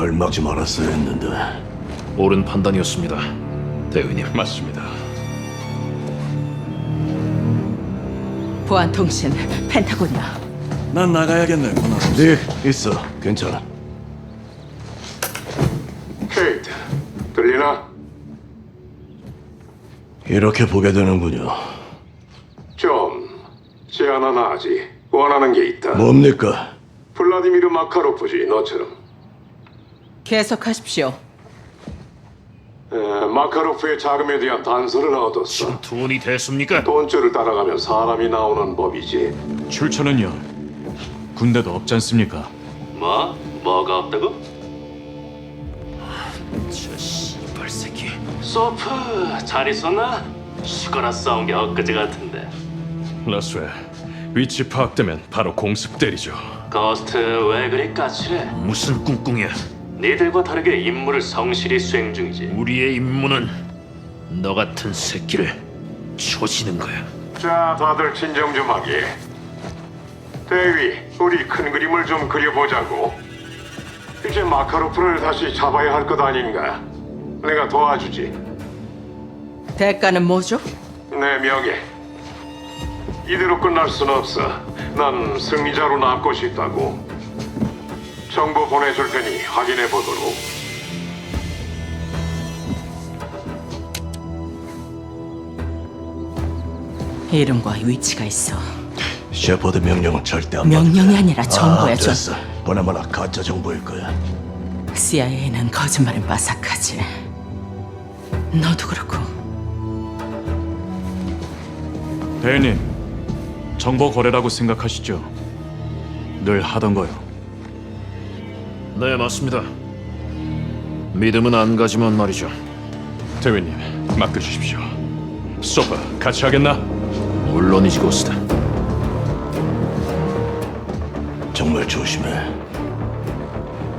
날 막지 말았어야 했는데 옳은 판단이었습니다. 대위님. 맞습니다. 보안통신 펜타곤이야. 난 나가야겠네, 문화. 네 있어 괜찮아 케이트, 들리나? 이렇게 보게 되는군요 좀 제안 하나 하지. 원하는 게 있다. 뭡니까? 블라디미르 마카로프지 너처럼. 계속하십시오. 에, 마카로프의 자금에 대한 단서를 얻었어. 돈이 됐습니까? 돈줄을 따라가면 사람이 나오는 법이지. 출처는요? 군대도 없지 않습니까? 뭐? 뭐가 없다고? 저 씨발 새끼. 소프 잘 있었나? 죽어라 싸운 게 엊그제 같은데. 라스웰, 위치 파악되면 바로 공습 때리죠. 거스트 왜 그리 까칠해? 무슨 꿍꿍이야? 니들과 다르게 임무를 성실히 수행 중이지. 우리의 임무는 너 같은 새끼를 조지는 거야. 자, 다들 진정 좀 하게. 대위, 우리 큰 그림을 좀 그려보자고. 이제 마카로프를 다시 잡아야 할 것 아닌가? 내가 도와주지. 대가는 뭐죠? 내 명예. 이대로 끝날 순 없어. 난 승리자로 남고 싶다고. 정보 보내줄 테니 확인해 보도록. 이름과 위치가 있어. 셰퍼드 명령은 절대 안 명령이 받는다. 아니라 정보야, 아, 좀. 됐어 보나마나 가짜 정보일 거야 CIA는 거짓말은 빠삭하지. 너도 그렇고. 대님, 정보 거래라고 생각하시죠? 늘 하던 거요. 네 맞습니다. 믿음은 안 가지만 말이죠. 대위님, 맡겨주십시오. 소파, 같이 하겠나? 물론이지 고스트. 정말 조심해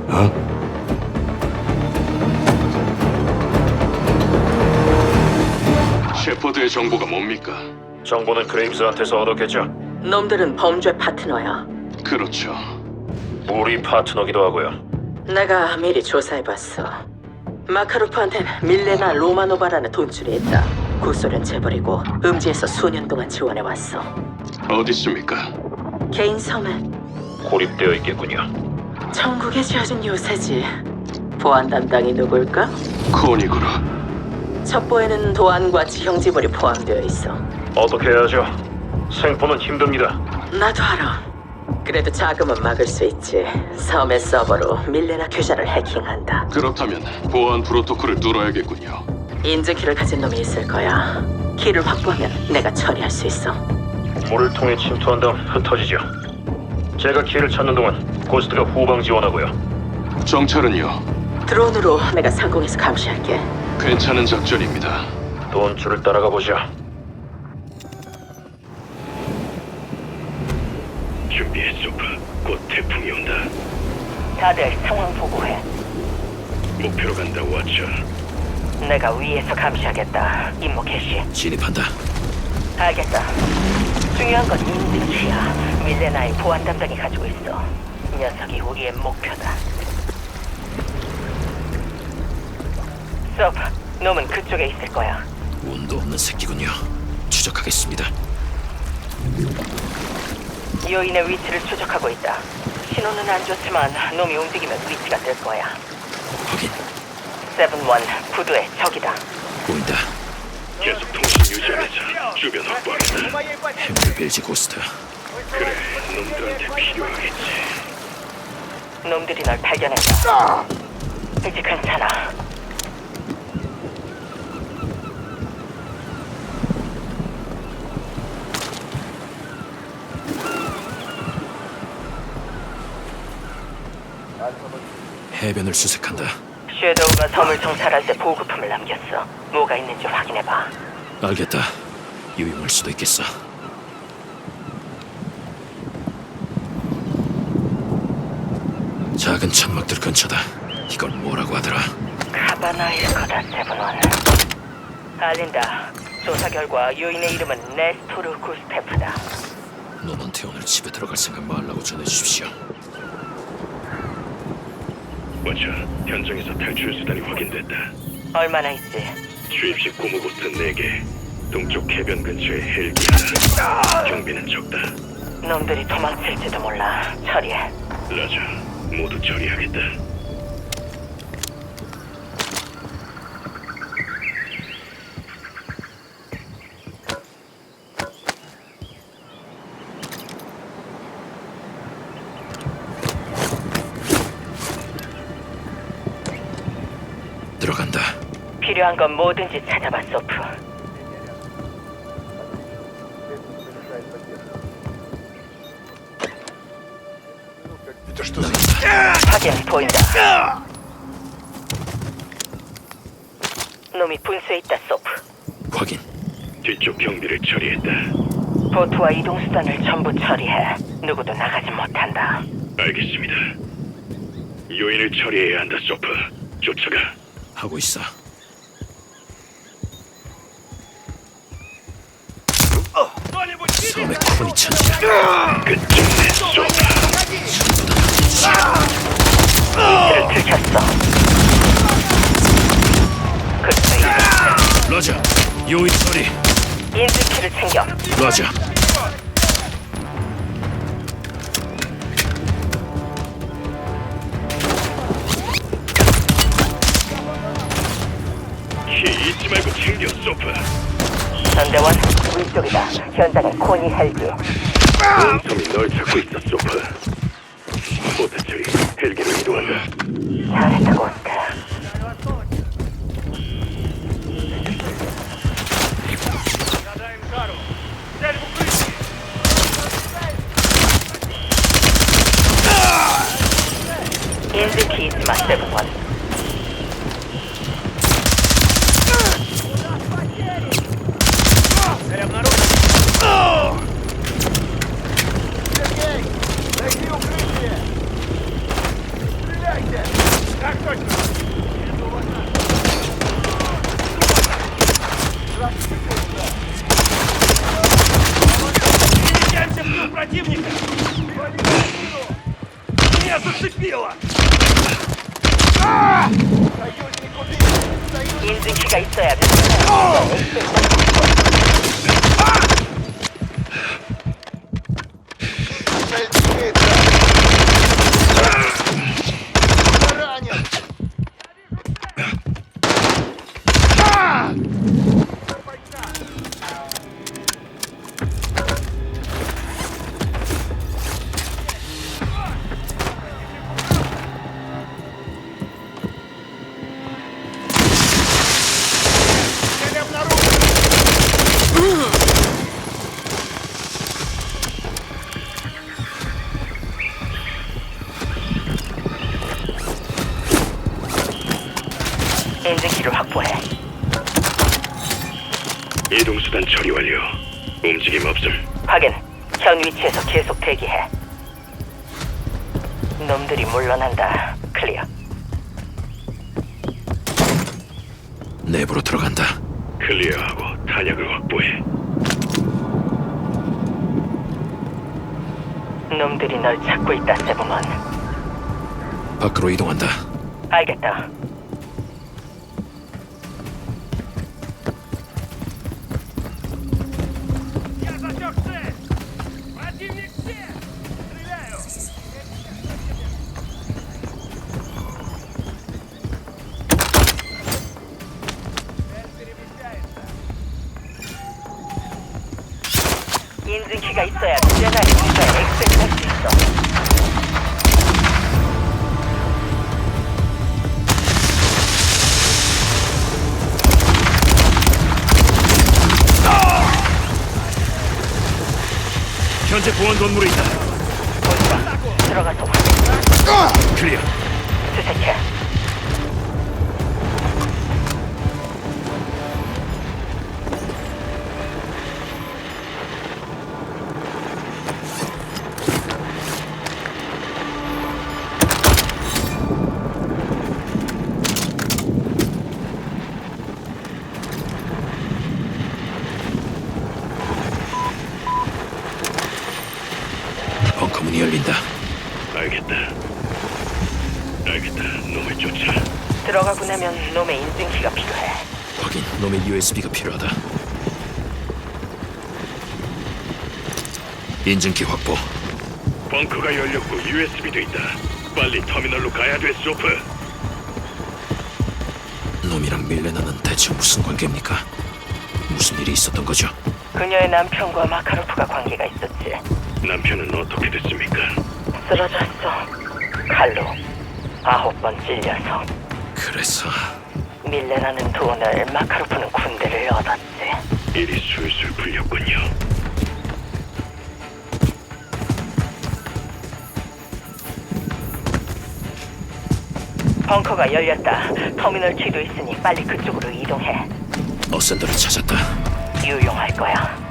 어? 셰퍼드의 정보가 뭡니까? 정보는 그레임스한테서 얻었겠죠. 놈들은 범죄 파트너야. 그렇죠. 우리 파트너기도 하고요. 내가 미리 조사해봤어. 마카로프한텐 밀레나 로마노바라는 돈줄이 있다. 구소련 재벌이고 음지에서 수년 동안 지원해왔어. 어디 있습니까? 개인 섬에 고립되어 있겠군요. 천국에 지어진 요새지. 보안 담당이 누굴까? 코니구나. 첩보에는 도안과 지형 지물이 포함되어 있어. 어떻게 해야죠? 생포는 힘듭니다. 나도 알아. 그래도 자금은 막을 수 있지. 섬의 서버로 밀레나 계좌를 해킹한다. 그렇다면 보안 프로토콜을 뚫어야겠군요. 인증키를 가진 놈이 있을 거야. 키를 확보하면 내가 처리할 수 있어. 물을 통해 침투한 다음 흩어지죠. 제가 키를 찾는 동안 고스트가 후방 지원하고요. 정찰은요? 드론으로 내가 상공에서 감시할게. 괜찮은 작전입니다. 돈줄을 따라가 보죠. 준비해, 소프. 곧 태풍이 온다. 다들 상황 보고해. 목표로 간다, 워처. 내가 위에서 감시하겠다. 임무 개시. 진입한다. 알겠다. 중요한 건 인증키야. 밀레나의 보안 담당이 가지고 있어. 녀석이 우리의 목표다. 서브, 놈은 그쪽에 있을 거야. 운도 없는 새끼군요. 추적하겠습니다. 요인의 위치를 추적하고 있다. 신호는 안 좋지만 놈이 움직이면 위치가 뜰 거야. 확인. 세븐원 구두의 적이다. 보인다. 계속 통신 유지하면서 주변 확보하겠다. 힘을 빌지 고스트. 그래, 놈들한테 필요하겠지. 놈들이 널 발견했다. 이제 괜찮아. 해변을 수색한다. 섀도우가 섬을 정찰할 때 보급품을 남겼어. 뭐가 있는지 확인해봐. 알겠다. 유용할 수도 있겠어. 작은 천막들 근처다. 이걸 뭐라고 하더라? 카바나일 거다, 세븐원. 알린다. 조사 결과 요인의 이름은 네스토르 구스테프다. 놈한테 오늘 집에 들어갈 생각 말라고 전해주십시오. 원처 현장에서 탈출 수단이 확인됐다. 얼마나 있지? 주입식 고무보트 4개, 동쪽 해변 근처에 헬기 하나. 경비는 적다. 놈들이 도망칠지도 몰라. 처리해. 라자, 모두 처리하겠다. 필요한 건 뭐든지 찾아봐, 소프. 확인 보인다. 놈이 분수에 있다, 소프. 확인. 뒤쪽 경비를 처리했다. 보트와 이동 수단을 전부 처리해. 누구도 나가지 못한다. 알겠습니다. 요인을 처리해야 한다, 소프. 쫓아가. 하고 있어. 코니. 그를 들켰어. 그때 라자, 요인 처리. 인즈키를 챙겨. 라자. 키 잊지 말고 챙겨, 소프. 전대원 위쪽이다. 현장에 코니 헬기. 몸섬이 널 찾고 있어, 소프. 보트 처리, 헬기로 이동한다. 잘했다, 고스트. 인즈키 잊지 마, 세븐 USB가 필요하다. 인증키 확보. 벙커가 열렸고 USB도 있다. 빨리 터미널로 가야 돼, 소프. 놈이랑 밀레나는 대체 무슨 관계입니까? 무슨 일이 있었던 거죠? 그녀의 남편과 마카로프가 관계가 있었지. 남편은 어떻게 됐습니까? 쓰러졌어. 칼로 아홉 번 찔려서 그래서 밀레나는 돈을 마카로프는 군대를 얻었지. 일이 술술 풀렸군요. 벙커가 열렸다. 터미널 T도 있으니 빨리 그쪽으로 이동해. 어센더를 찾았다. 유용할 거야.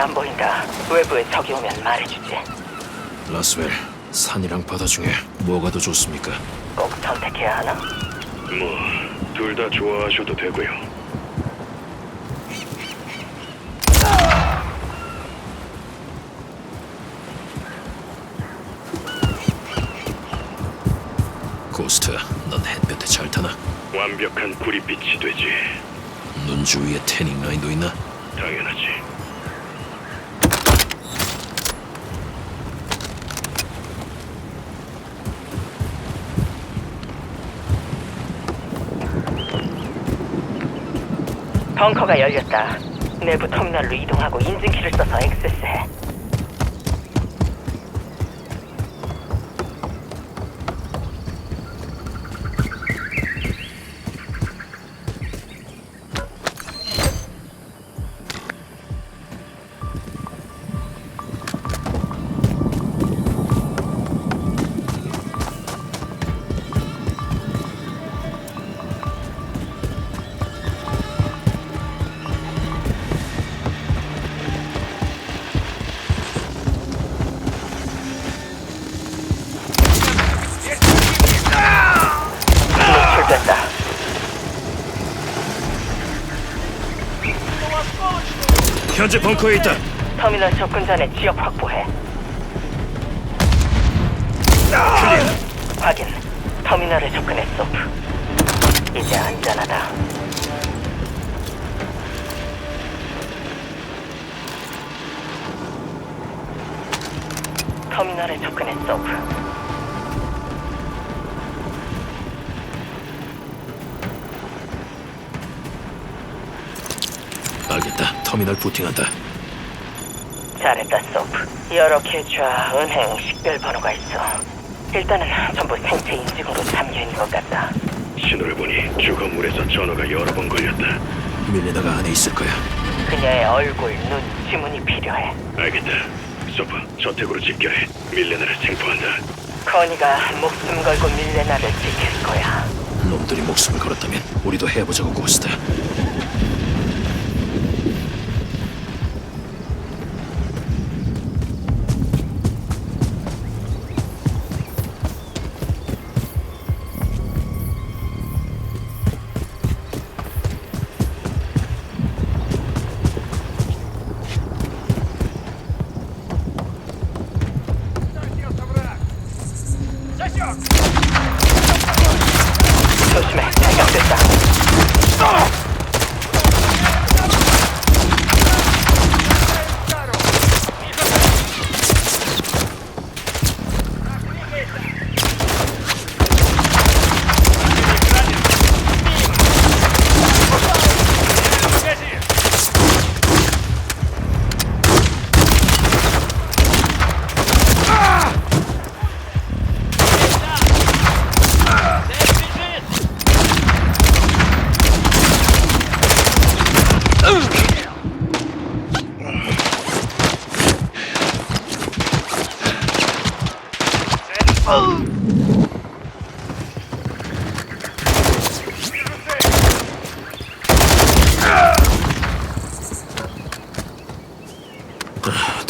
안 보인다. 외부에 적이 오면 말해주지. 라스웰, 산이랑 바다 중에 뭐가 더 좋습니까? 꼭 선택해야 하나? 뭐, 둘 다 좋아하셔도 되고요. 고스트, 넌 햇볕에 잘 타나? 완벽한 구릿빛이 되지. 눈 주위에 태닝 라인도 있나? 당연하지. 벙커가 열렸다. 내부 터미널로 이동하고 인증키를 써서 액세스해. 현재 벙커에 있다. 터미널 접근 전에 지역 확보해. 확인. 터미널에 접근해 소프. 이제 안전하다. 터미널에 접근해 소프. 알겠다. 터미널 부팅한다. 잘했다, 소프. 여러 계좌, 은행, 식별 번호가 있어. 일단은 전부 생체 인증으로 잠겨있는 것 같다. 신호를 보니 주거물에서 전화가 여러 번 걸렸다. 밀레나가 안에 있을 거야. 그녀의 얼굴, 눈, 지문이 필요해. 알겠다. 소프, 저택으로 집결해. 밀레나를 생포한다. 커니가 목숨 걸고 밀레나를 지킬 거야. 놈들이 목숨을 걸었다면 우리도 해보자고 발각됐다.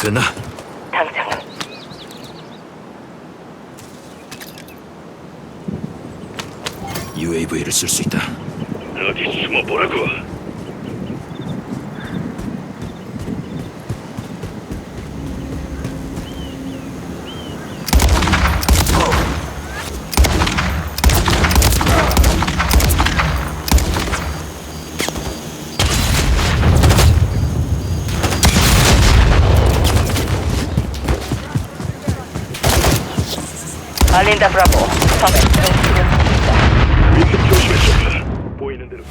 됐나? 당장은 UAV를 쓸 수 있다. 어디 숨어 보라고. 알린다 브라보. 섬에 조심해 소파. 보이는 대로.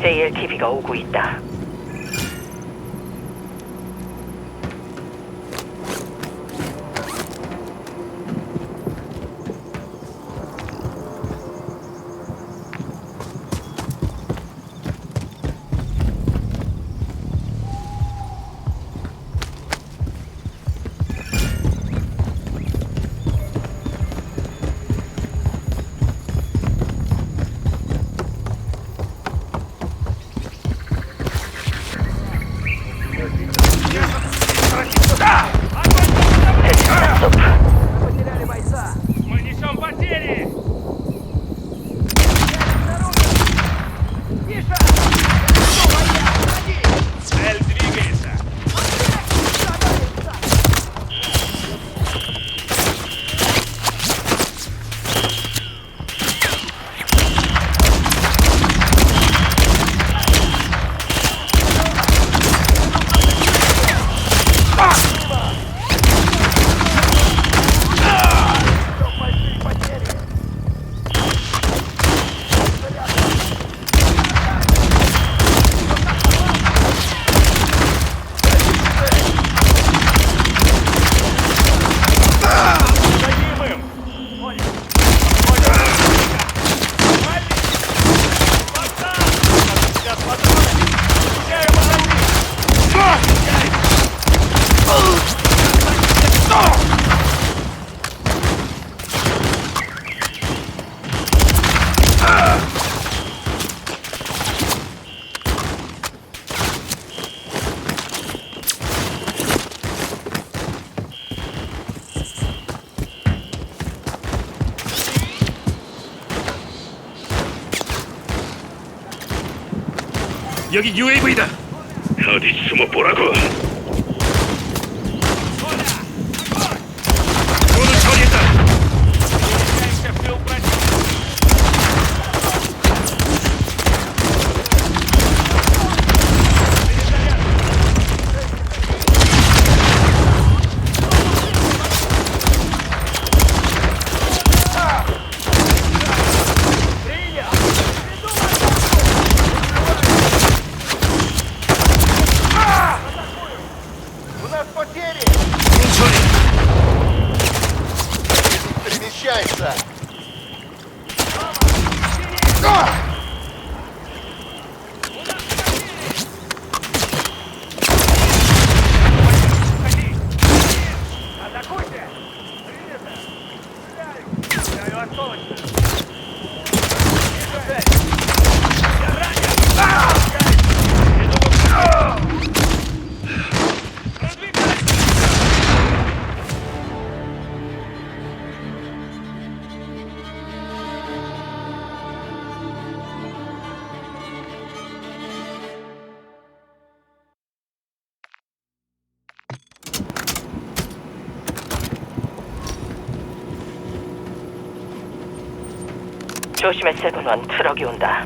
JLTV가 오고 있다. 여기 UAV다. 어디 숨어 보라고. 조심해 세븐원 트럭이 온다.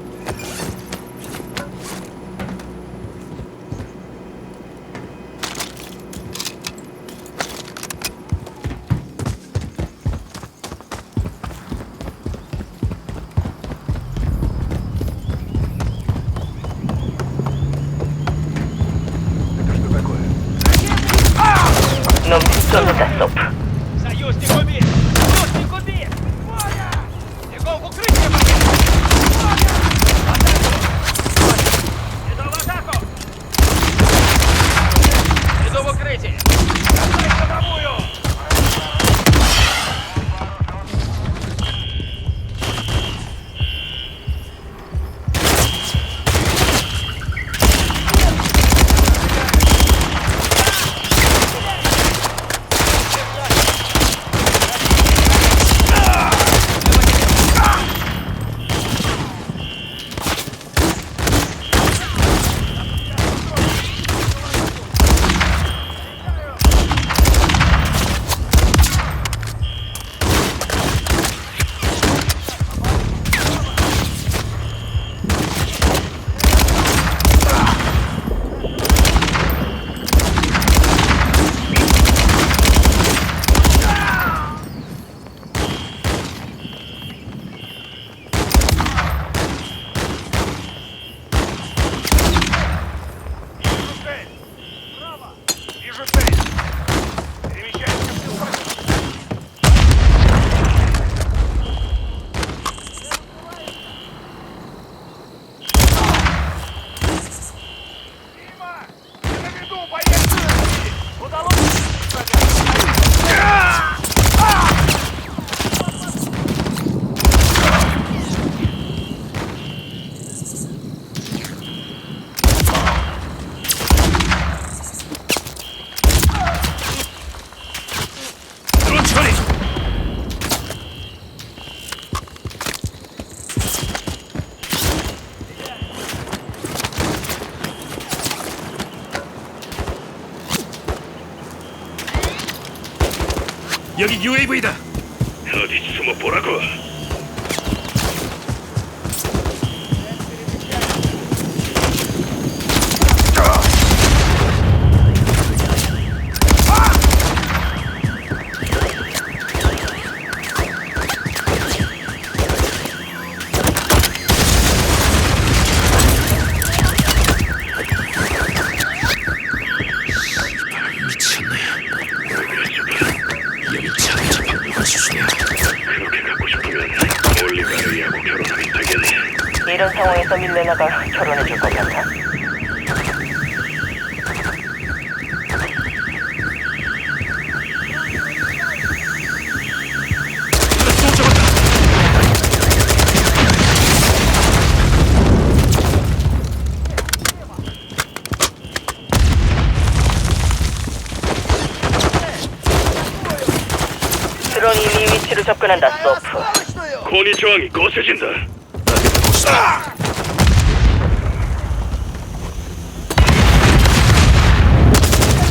드론이 네 위치로 접근한다, 소프. 코니 저항이 거세진다.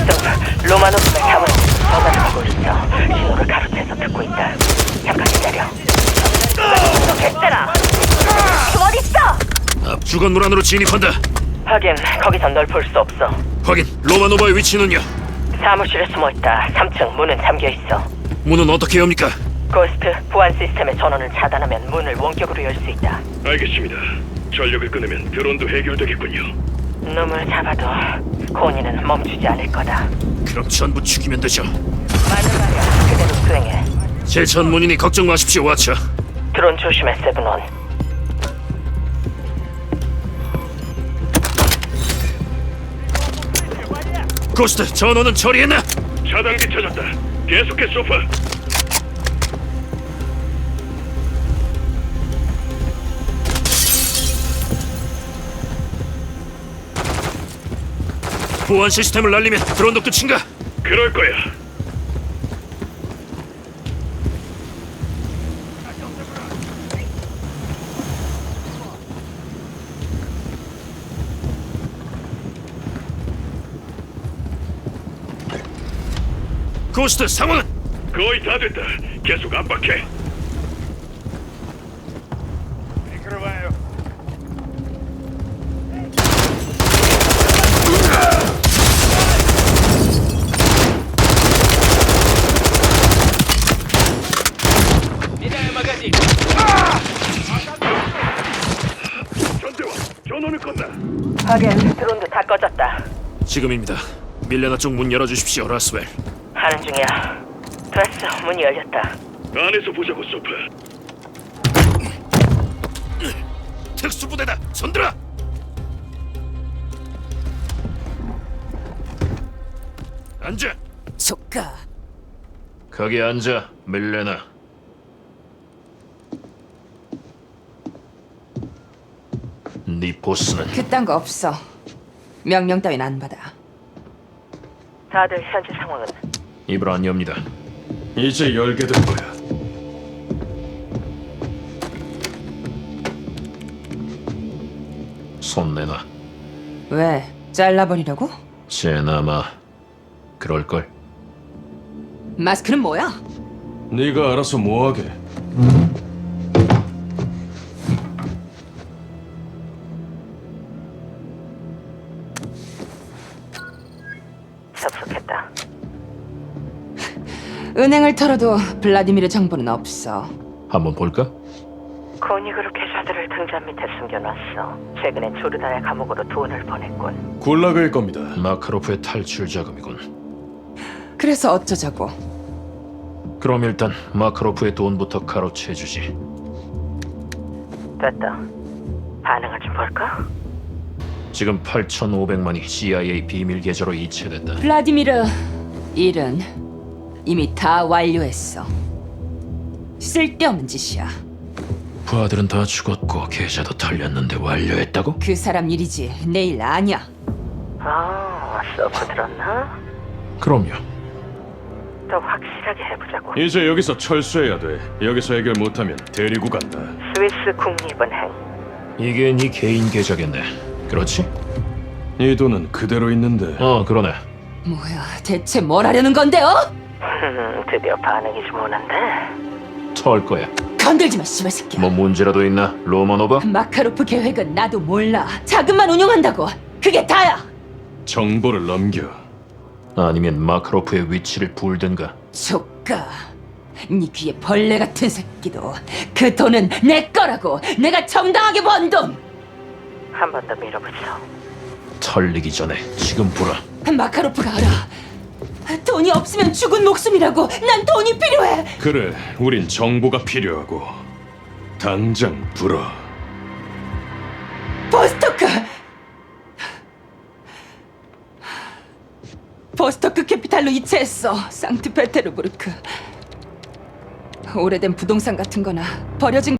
소프, 로마노프가 잡은 전화를 하고 있어. 신호를 가로채서 듣고 있다. 잠깐 기다려. 됐더라. 어디 있어? 앞 주건물 안으로 진입한다. 하긴 거기선 널 볼 수 없어. 확인. 로마노바의 위치는요? 사무실에 숨어 있다. 3층 문은 잠겨 있어. 문은 어떻게 엽니까? 고스트 보안 시스템의 전원을 차단하면 문을 원격으로 열 수 있다. 알겠습니다. 전력을 끊으면 드론도 해결되겠군요. 놈을 잡아도 코니는 멈추지 않을 거다. 그럼 전부 죽이면 되죠. 맞는 말이야. 그대로 수행해. 제 전문이니 걱정 마십시오, 와처. 드론 조심해, 세븐원. 고스트, 전원은 처리했나? 차단기 찾았다. 계속해 소파. 보안 시스템을 날리면 드론도 끝인가? 그럴 거야. 고스트, 상황은? 거의 다 됐다. 계속 압박해. 전대원, 전원을 건다. 하긴 드론도 다 꺼졌다. 지금입니다. 밀레나 쪽 문 열어주십시오, 라스웰. 하는 중이야. 됐어, 문이 열렸다. 안에서 보자고 소파. 특수부대다, 손들어! 앉아! 조카 거기 앉아, 밀레나. 네 보스는 그딴 거 없어 명령 따윈 안 받아 다들 현재 상황은 입을 안 엽니다. 이제 열게 될 거야. 손 내놔. 왜 잘라버리려고? 제나마 그럴 걸. 마스크는 뭐야? 네가 알아서 뭐하게. 은행을 털어도 블라디미르 정보는 없어 한번 볼까? 코니 그룹 계좌들을 등잔 밑에 숨겨놨어. 최근에 조르단의 감옥으로 돈을 보냈군. 굴락일 겁니다. 마카로프의 탈출 자금이군. 그래서 어쩌자고 그럼 일단 마카로프의 돈부터 가로채주지. 됐다. 반응을 좀 볼까? 지금 8,500만이 CIA 비밀 계좌로 이체됐다. 블라디미르 일은 이미 다 완료했어 쓸데없는 짓이야 부하들은 다 죽었고 계좌도 털렸는데 완료했다고? 그 사람 일이지 내일 아니야 아, 서프 들었나? 그럼요. 더 확실하게 해보자고. 이제 여기서 철수해야 돼. 여기서 해결 못하면 데리고 간다. 스위스 국립은행. 이게 네 개인 계좌겠네. 그렇지? 이 돈은 그대로 있는데 어, 그러네. 뭐야 대체 뭘 하려는 건데요? 드디어 반응이 좀 오는데. 털 거야. 건들지 마, 씨발 새끼야. 뭐 문제라도 있나, 로마노바? 마카로프 계획은 나도 몰라. 자금만 운용한다고. 그게 다야. 정보를 넘겨. 아니면 마카로프의 위치를 불든가. 조까. 네 귀에 벌레 같은 새끼도 그 돈은 내 거라고. 내가 정당하게 번 돈. 한 번 더 밀어보죠. 털리기 전에 지금 불어. 마카로프가 알아. 돈이 없으면 죽은 목숨이라고. 난 돈이 필요해. 그래, 우린 정보가 필요하고 당장 불어. 보스토크. 보스토크 캐피탈로 이체했어. 상트페테르부르크. 오래된 부동산 같은 거나 버려진